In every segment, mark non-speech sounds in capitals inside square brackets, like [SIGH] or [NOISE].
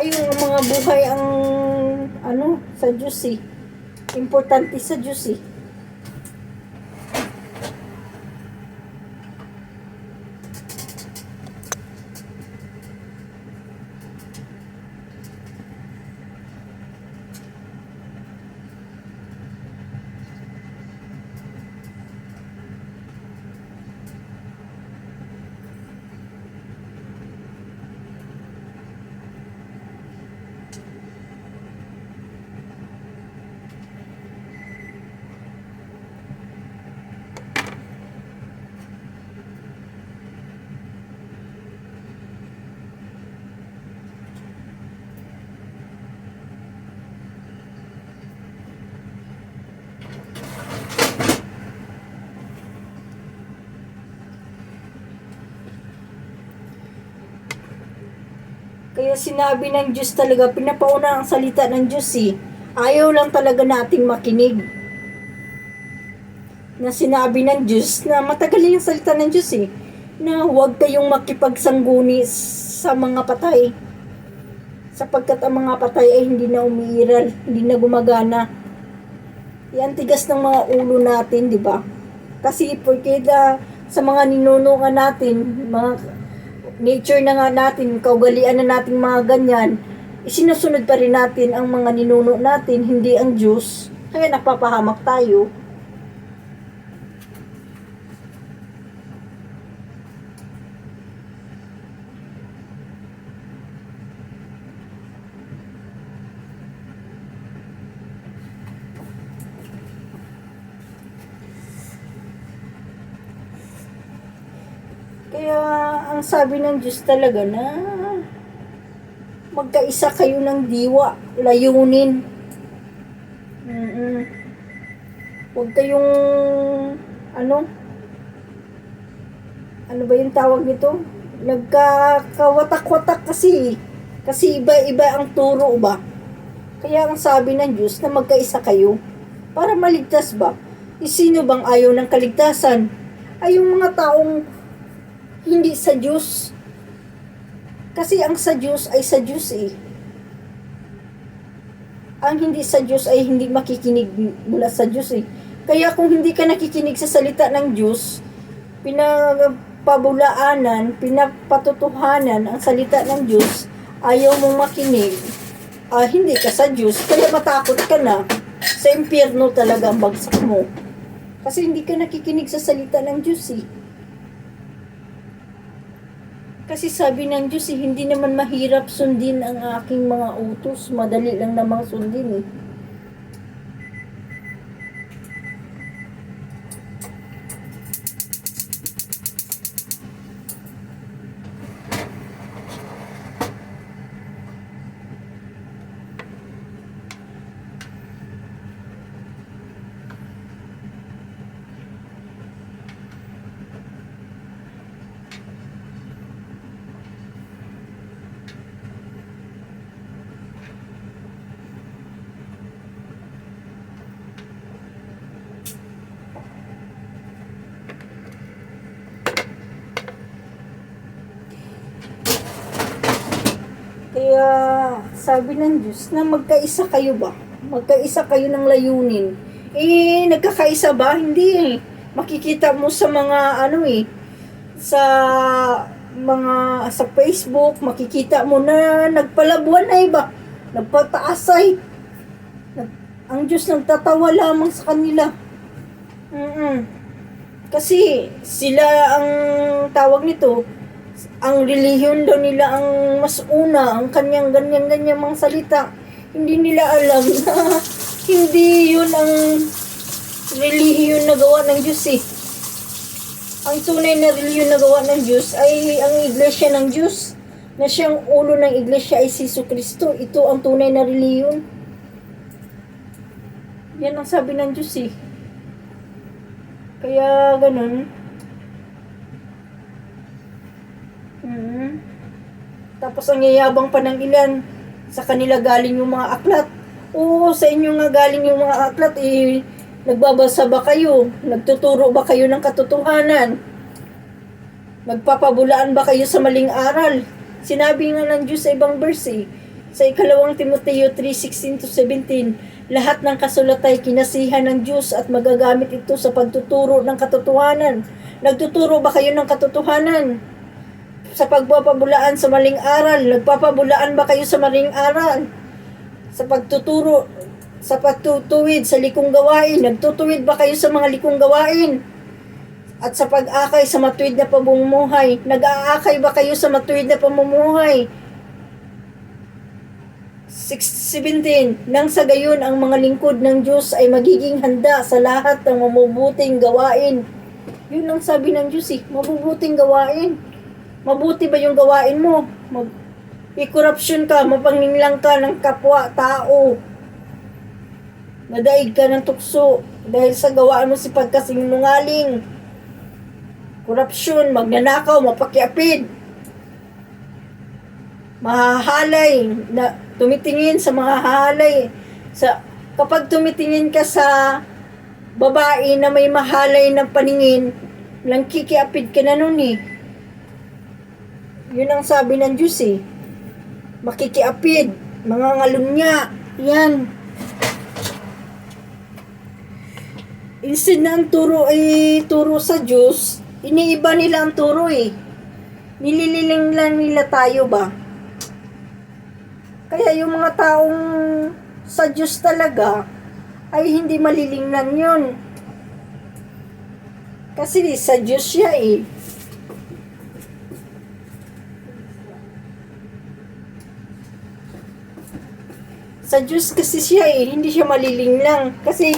Yung mga buhay ang ano sa Diyos eh. Importante sa Diyos eh. Kaya sinabi ng Diyos talaga, pinapauna ang salita ng Diyos eh. Ayaw lang talaga nating makinig. Na sinabi ng Diyos na matagal yung salita ng Diyos eh. Na huwag kayong makipagsangguni sa mga patay. Sapagkat ang mga patay ay hindi na umiiral, hindi na gumagana. Yan tigas ng mga ulo natin, di ba? Kasi porque da, sa mga ninunungan natin, mga nature na nga natin, kaugalian na natin mga ganyan, isinusunod pa rin natin ang mga ninuno natin, hindi ang Diyos. Kaya napapahamak tayo. Kaya ang sabi ng Diyos talaga na magkaisa kayo ng diwa, layunin. Mm-mm. Huwag kayong ano ano ba yung tawag nito? Nagkakawatak-watak kasi. Kasi iba-iba ang turo ba? Kaya ang sabi ng Diyos na magkaisa kayo para maligtas ba? E sino bang ayaw ng kaligtasan? Ay yung mga taong hindi sa Diyos. Kasi ang sa Diyos ay sa Diyos eh. Ang hindi sa Diyos ay hindi makikinig mula sa Diyos eh. Kaya kung hindi ka nakikinig sa salita ng Diyos, pinapabulaanan, pinapatutuhanan ang salita ng Diyos, ayaw mong makinig, ah, hindi ka sa Diyos, kaya matakot ka na. Sa impyerno talaga ang bagsak mo. Kasi hindi ka nakikinig sa salita ng Diyos eh. Kasi sabi ng Diyos, eh, hindi naman mahirap sundin ang aking mga utos. Madali lang namang sundin eh. Kaya sabi ng Diyos na magkaisa kayo ba? Magkaisa kayo ng layunin. Eh, nagkakaisa ba? Hindi eh. Makikita mo sa mga ano eh, sa mga sa Facebook, makikita mo na nagpalabuan na iba. Nagpataasay. Nag, ang Diyos nagtatawa lamang sa kanila. Mm Kasi sila ang tawag nito, ang relihiyon daw nila ang mas una, ang kanyang ganyan-ganyan mga salita. Hindi nila alam na [LAUGHS] hindi yun ang relihiyon na gawa ng Diyos eh. Ang tunay na relihiyon na gawa ng Diyos ay ang iglesia ng Diyos na siyang ulo ng iglesia ay si Jesu Kristo. Ito ang tunay na relihiyon. Yan ang sabi ng Diyos eh. Kaya ganun, Tapos ang yayabang pa ng ilan, sa kanila galing yung mga aklat. Oo, sa inyo nga galing yung mga aklat, eh, nagbabasa ba kayo? Nagtuturo ba kayo ng katotohanan? Nagpapabulaan ba kayo sa maling aral? Sinabi nga ng Diyos sa ibang verse eh, Sa ikalawang Timoteo 3:16 to 17, lahat ng kasulat ay kinasihan ng Diyos at magagamit ito sa pagtuturo ng katotohanan. Nagtuturo ba kayo ng katotohanan? Sa pagpapabulaan sa maling aral, nagpapabulaan ba kayo sa maling aral? Sa pagtuturo, sa pagtutuwid sa likong gawain, nagtutuwid ba kayo sa mga likong gawain? At sa pag-akay sa matuwid na pamumuhay, nag-aakay ba kayo sa matuwid na pamumuhay? 6.17 Nang sa gayon ang mga lingkod ng Diyos ay magiging handa sa lahat ng mabubuting gawain. Yun ang sabi ng Diyos eh, mabubuting gawain. Mabuti ba yung gawain mo? Mag i-corruption ka, mapanginglang ka ng kapwa, tao. Nadaig ka ng tukso dahil sa gawaan mo si pagkasinungaling. Korupsyon, magnanakaw, mapakiapid. Mahahalay, na tumitingin sa mga hahalay. Sa, kapag tumitingin ka sa babae na may mahalay ng paningin, lang kikiapid ka na nun eh. Yun ang sabi ng Diyos eh. Makikiapid, mga ngalunya, yan. Instead na ang turo ay turo sa Diyos, iniiba nila ang turo eh. Nilililing lang nila tayo ba? Kaya yung mga taong sa Diyos talaga ay hindi malilingnan yun. Kasi sa Diyos siya eh. Sa Diyos kasi siya eh, hindi siya malilinglang. Kasi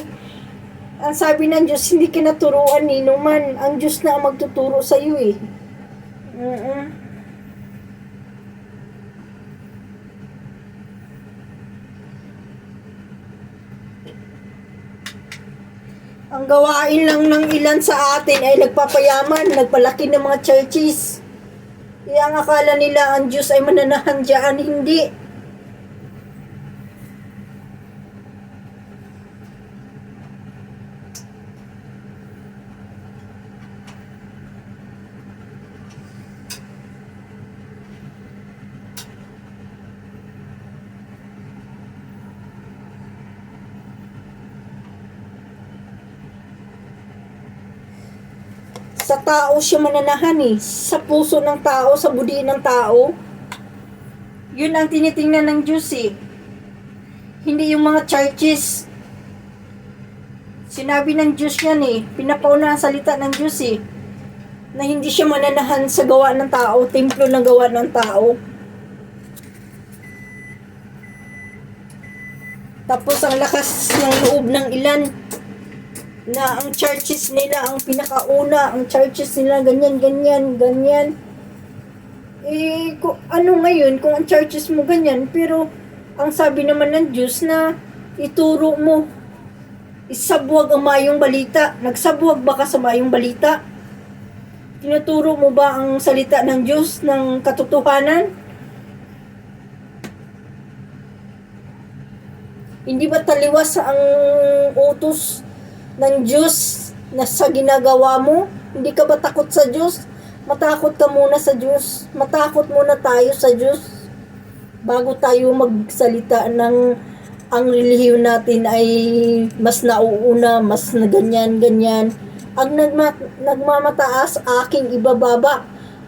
ang sabi ng Diyos, hindi ka naturuan ni man. Ang Diyos na ang magtuturo sa iyo eh. mm Ang gawain lang ng ilan sa atin ay nagpapayaman, nagpalaki ng mga churches. Kaya ang akala nila ang Diyos ay mananahan dyan, hindi. Sa tao siya mananahan eh. Sa puso ng tao, sa budi ng tao. Yun ang tinitingnan ng Diyos eh. Hindi yung mga churches. Sinabi ng Diyos yan eh. Pinapauna ang salita ng Diyos eh. Na hindi siya mananahan sa gawa ng tao, templo ng gawa ng tao. Tapos ang lakas ng loob ng ilan na ang churches nila ang pinakauna, ang churches nila ganyan, ganyan, ganyan. Eh, kung, ano ngayon kung ang churches mo ganyan, pero ang sabi naman ng Diyos na ituro mo, isabwag ang mayong balita. Nagsabwag ba ka sa mayong balita? Tinuturo mo ba ang salita ng Diyos ng katotohanan? Hindi ba taliwas ang utos ng Diyos na sa ginagawa mo? Hindi ka ba takot sa Diyos? Matakot ka muna sa Diyos. Matakot muna tayo sa Diyos bago tayo magsalita ng ang relihiyon natin ay mas nauuna, mas na ganyan, ganyan. Ang nagma, nagmamataas, aking ibababa.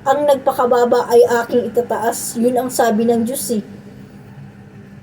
Ang nagpakababa ay aking itataas. Yun ang sabi ng Diyos eh.